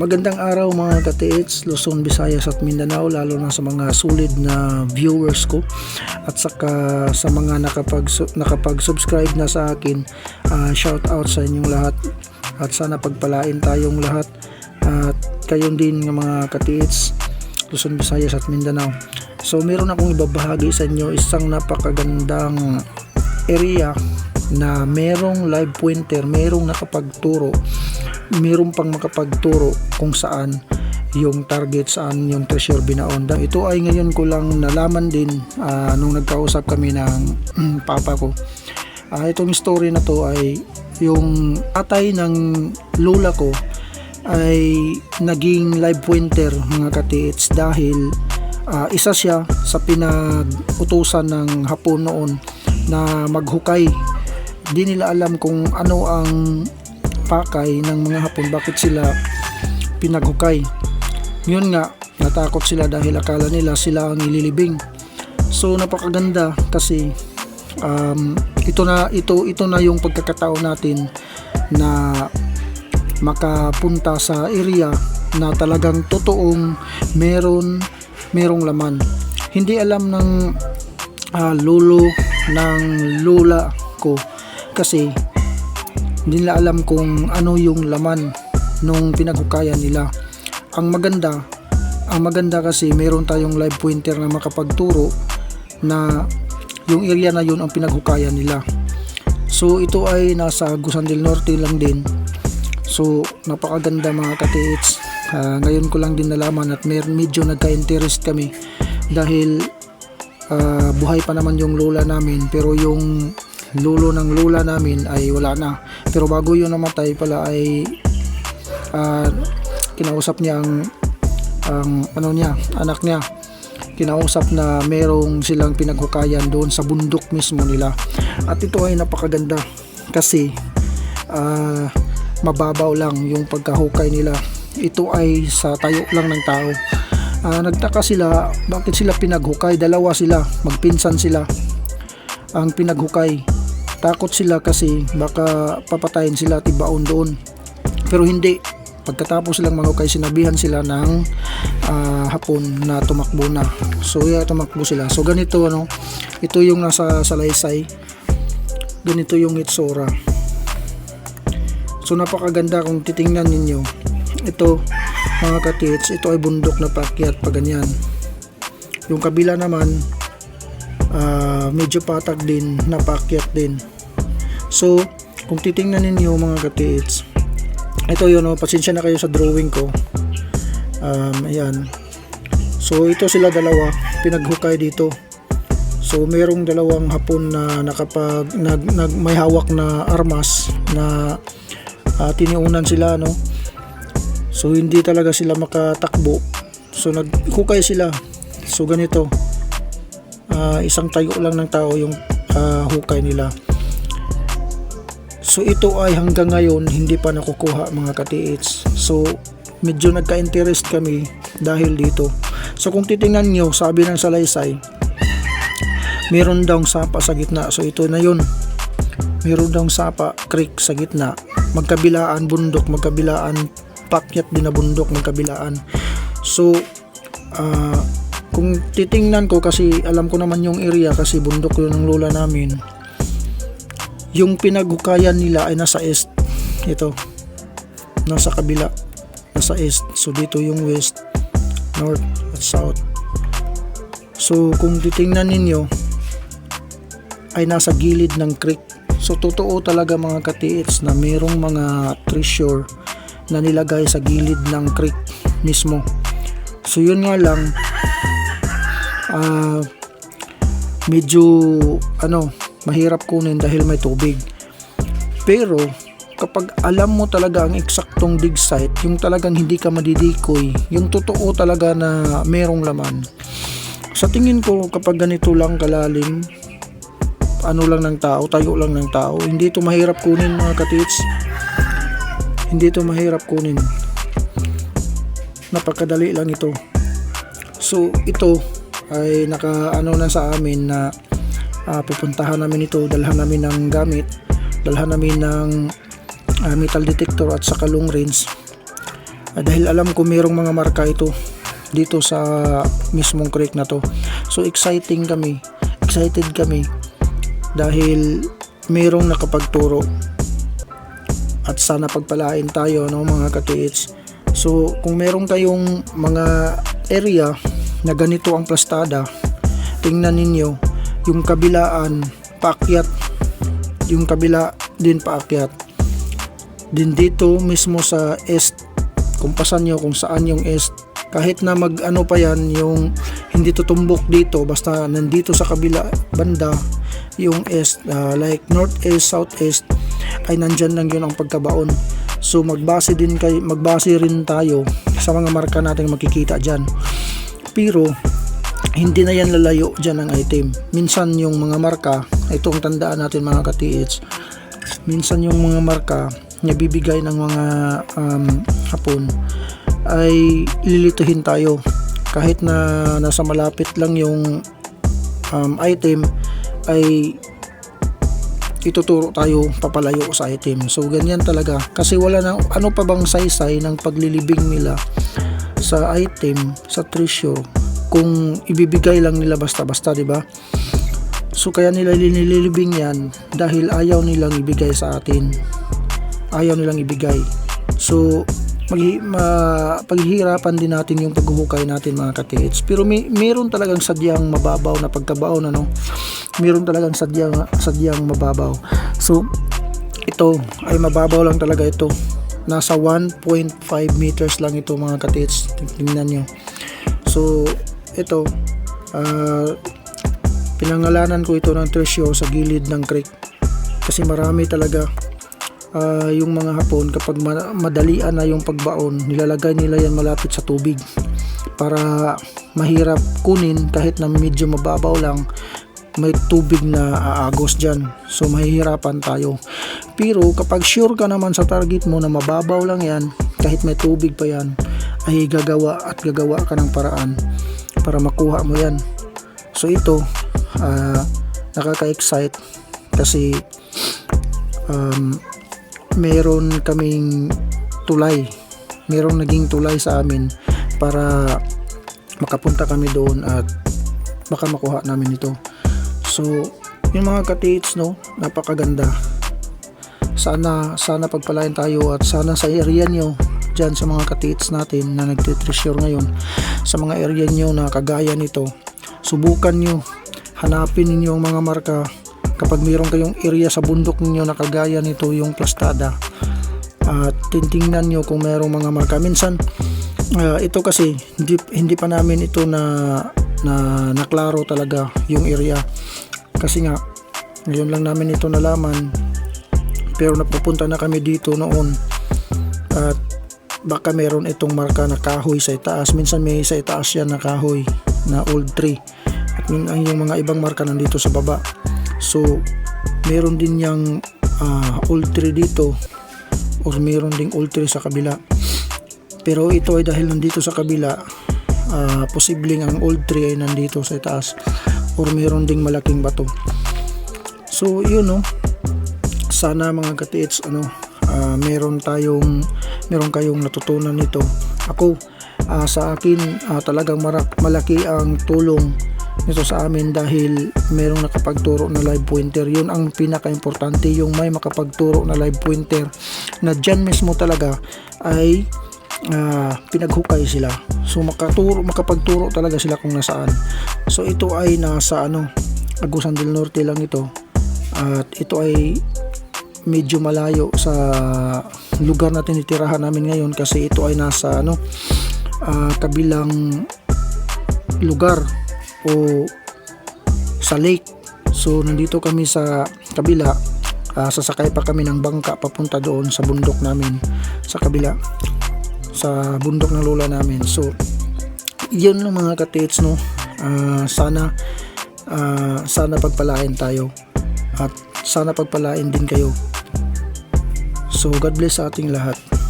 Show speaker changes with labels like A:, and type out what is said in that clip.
A: Magandang araw mga ka-TH, Luzon, Visayas at Mindanao lalo na sa mga solid na viewers ko at saka sa mga nakapag nakapag-subscribe na sa akin. ah, shout out sa inyong lahat at sana pagpalain tayong lahat at kayon din ng mga ka-TH, Luzon, Visayas at Mindanao. So meron akong ibabahagi sa inyo isang napakagandang area na merong live pointer, merong nakapagturo meron pang makapagturo kung saan yung target saan yung treasure binaon. Ito ay ngayon ko lang nalaman din ah, nung nagkausap kami ng mm, papa ko. Ah, itong story na to ay yung atay ng lola ko ay naging live pointer mga katiits dahil ah, isa siya sa pinag-utusan ng hapon noon na maghukay. Di nila alam kung ano ang pakay ng mga hapon. Bakit sila pinaghukay yun nga natakot sila dahil akala nila sila ang nililibing so napakaganda kasi um, ito na ito ito na yung pagkakataon natin na makapunta sa area na talagang totoong meron merong laman. Hindi alam ng ah, lolo ng lola ko kasi hindi nila alam kung ano yung laman nung pinaghukayan nila. Ang maganda, ang maganda kasi meron tayong live pointer na makapagturo na yung area na yun ang pinaghukayan nila. So ito ay nasa Gusan del Norte lang din. So napakaganda mga ka-TH. Ah, ngayon ko lang din nalaman at mer medyo nagka-interest kami dahil ah, buhay pa naman yung lola namin pero yung lolo ng lola namin ay wala na. Pero bago yun namatay pala ay ah, kinausap niya ang, ang ano niya, anak niya. Kinausap na merong silang pinaghukayan doon sa bundok mismo nila. At ito ay napakaganda kasi ah, mababaw lang yung pagkahukay nila. Ito ay sa tayo lang ng tao. Ah, nagtaka sila bakit sila pinaghukay dalawa sila magpinsan sila ang pinaghukay takot sila kasi baka papatayin sila at ibaon doon. Pero hindi. Pagkatapos silang manghukay sinabihan sila ng ah, hapon na tumakbo na. So yeah, tumakbo sila. So ganito ano ito yung nasa salaysay. Ganito yung itsura. So napakaganda kung titingnan ninyo. Ito mga katits ito ay bundok na paakyat pa ganyan. Yung kabila naman ah, medyo patag din na paakyat din. So kung titingnan ninyo mga katits ito yun oh, pasensya na kayo sa drawing ko. Um, ayan. So ito sila dalawa pinaghukay dito. So merong dalawang hapon na nakapag nag, nag may hawak na armas na ah, tiniunan sila no? So hindi talaga sila makatakbo. So naghukay sila. So ganito ah, isang tayo lang ng tao yung ah, hukay nila. So ito ay hanggang ngayon hindi pa nakukuha mga ka-TH so medyo nagka-interest kami dahil dito. So kung titingnan nyo sabi ng salaysay meron daw sapa sa gitna. So ito na yun. Meron daw sapa creek sa gitna. Magkabilaan bundok magkabilaan pakyat din na bundok magkabilaan. So ah, kung titingnan ko kasi alam ko naman yung area kasi bundok yun ng lola namin yung pinaghukayan nila ay nasa east. Ito nasa kabila nasa east. So dito yung west north at south. So kung titingnan ninyo ay nasa gilid ng creek. So totoo talaga mga ka-TH na merong mga treasure na nilagay sa gilid ng creek mismo. So yun nga lang ah medyo ano mahirap kunin dahil may tubig. Pero kapag alam mo talaga ang eksaktong dig site yung talagang hindi ka madidikoy yung totoo talaga na merong laman. Sa tingin ko kapag ganito lang kalalim ano lang ng tao tayo lang ng tao hindi ito mahirap kunin mga katits. Hindi ito mahirap kunin. Napakadali lang ito. So ito ay naka ano na sa amin na ah, pupuntahan namin ito dalhan namin ng gamit dalhan namin ng ah, metal detector at saka long range Ah, dahil alam ko mayroong mga marka ito dito sa mismong creek na to. So exciting kami. Excited kami dahil mayroong nakapagturo at sana pagpalain tayo no mga katiits. So kung meron kayong mga area na ganito ang plastada, tingnan ninyo yung kabilaan paakyat. Yung kabila din paakyat. Din dito mismo sa east kumpasan nyo kung saan yung east. Kahit na mag ano pa yan yung hindi tutumbok dito basta nandito sa kabila banda yung east ah, like north east south east ay nandyan lang yun ang pagkabaon. So magbase din kay magbase rin tayo sa mga marka natin makikita dyan pero hindi na yan lalayo dyan ang item minsan yung mga marka ito ang tandaan natin mga ka-TH minsan yung mga marka na bibigay ng mga um, hapon ay lilituhin tayo. Kahit na nasa malapit lang yung um, item ay ituturo tayo papalayo sa item so ganyan talaga. Kasi wala na ano pa bang saysay ng paglilibing nila sa item sa treasure kung ibibigay lang nila basta-basta di ba? So kaya nila linilibing yan dahil ayaw nilang ibigay sa atin. Ayaw nilang ibigay. So mag ma, paghihirapan din natin yung paghuhukay natin mga ka-TH. pero may meron talagang sadyang mababaw na pagkabaon ano? Meron talagang sadyang sadyang mababaw. So ito ay mababaw lang talaga ito nasa 1.5 meters lang ito mga ka-TH. tingnan nyo. So ito ah, pinangalanan ko ito ng treasure sa gilid ng creek. Kasi marami talaga ah, yung mga hapon kapag ma- madalian na yung pagbaon nilalagay nila yan malapit sa tubig. Para mahirap kunin kahit na medyo mababaw lang may tubig na aagos dyan. So mahihirapan tayo. Pero kapag sure ka naman sa target mo na mababaw lang yan kahit may tubig pa yan ay gagawa at gagawa ka ng paraan para makuha mo yan. So ito ah, nakaka-excite kasi um, meron kaming tulay. Merong naging tulay sa amin para makapunta kami doon at baka makuha namin ito so yung mga katiits no? Napakaganda. Sana sana pagpalain tayo at sana sa area nyo dyan sa mga katiits natin na nagtitreasure ngayon sa mga area nyo na kagaya nito subukan nyo. Hanapin ninyo ang mga marka. Kapag mayroon kayong area sa bundok ninyo na kagaya nito yung plastada at titingnan nyo kung mayroong mga marka. Minsan ah, ito kasi hindi, hindi pa namin ito na na naklaro talaga yung area kasi nga ngayon lang namin ito nalaman. Pero napupunta na kami dito noon. At baka meron itong marka na kahoy sa itaas. Minsan may sa itaas yan na kahoy na old tree. At ang yung mga ibang marka nandito sa baba. So meron din yung ah, old tree dito. Or meron ding old tree sa kabila. Pero ito ay dahil nandito sa kabila ah, posibleng ang old tree ay nandito sa itaas or meron ding malaking bato. So yun no? Sana mga katiits ano ah, meron tayong meron kayong natutunan nito. Ako ah, sa akin ah, talagang mara- malaki ang tulong nito sa amin dahil merong nakapagturo na live pointer. Yun ang pinaka-importante yung may makapagturo na live pointer na dyan mismo talaga ay ah, pinaghukay sila. So makaturo, makapagturo talaga sila kung nasaan. So ito ay nasa ano Agusan del Norte lang ito. At ito ay medyo malayo sa lugar na tinitirahan namin ngayon kasi ito ay nasa ano ah, kabilang lugar o sa lake. So nandito kami sa kabila. Ah, sasakay pa kami ng bangka papunta doon sa bundok namin sa kabila sa bundok ng lola namin. So yun lang mga katits no? Ah, sana ah, sana pagpalain tayo. At sana pagpalain din kayo. So God bless sa ating lahat